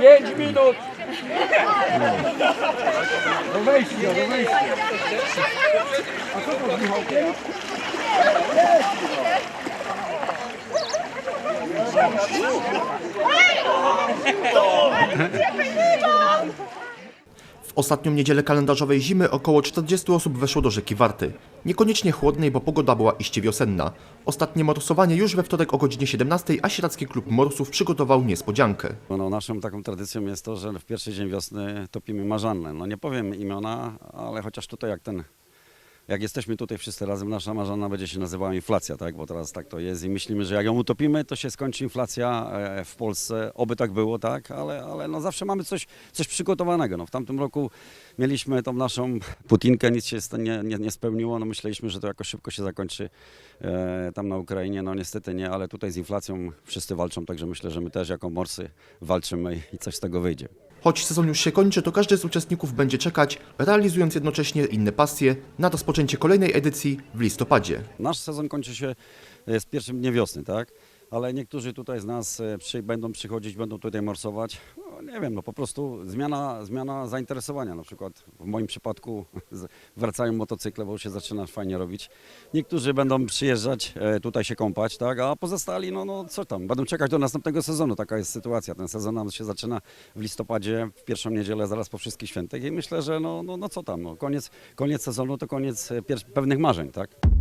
Pięć minut! Do wejścia, do wejścia. A co to z Michałkiem? Ostatnią niedzielę kalendarzowej zimy około 40 osób weszło do rzeki Warty. Niekoniecznie chłodnej, bo pogoda była iście wiosenna. Ostatnie morsowanie już we wtorek o godzinie 17, a Sieradzki Klub Morsów przygotował niespodziankę. No, naszą taką tradycją jest to, że w pierwszy dzień wiosny topimy marzannę. No nie powiem imiona, ale chociaż tutaj jak ten, jak jesteśmy tutaj wszyscy razem, nasza marzanna będzie się nazywała inflacja, tak? Bo teraz tak to jest i myślimy, że jak ją utopimy, to się skończy inflacja e, w Polsce. Oby tak było, tak? Ale, ale no zawsze mamy coś, coś przygotowanego. No w tamtym roku mieliśmy tą naszą putinkę, nic się nie, nie, nie spełniło. No myśleliśmy, że to jakoś szybko się zakończy e, tam na Ukrainie. No niestety nie, ale tutaj z inflacją wszyscy walczą, także myślę, że my też jako morsy walczymy i- i coś z tego wyjdzie. Choć sezon już się kończy, to każdy z uczestników będzie czekać, realizując jednocześnie inne pasje, na rozpoczęcie kolejnej edycji w listopadzie. Nasz sezon kończy się e, z pierwszym dniem wiosny, tak? Ale niektórzy tutaj z nas e, przy, będą przychodzić, będą tutaj morsować. No, nie wiem, no po prostu zmiana, zmiana zainteresowania. Na przykład w moim przypadku wracają motocykle, bo się zaczyna fajnie robić. Niektórzy będą przyjeżdżać, e, tutaj się kąpać, tak? A pozostali, no, no co tam, będą czekać do następnego sezonu. Taka jest sytuacja. Ten sezon nam się zaczyna w listopadzie, w pierwszą niedzielę, zaraz po wszystkich świętych i myślę, że no, no, no co tam, no, koniec, koniec sezonu to koniec e, pewnych marzeń, tak?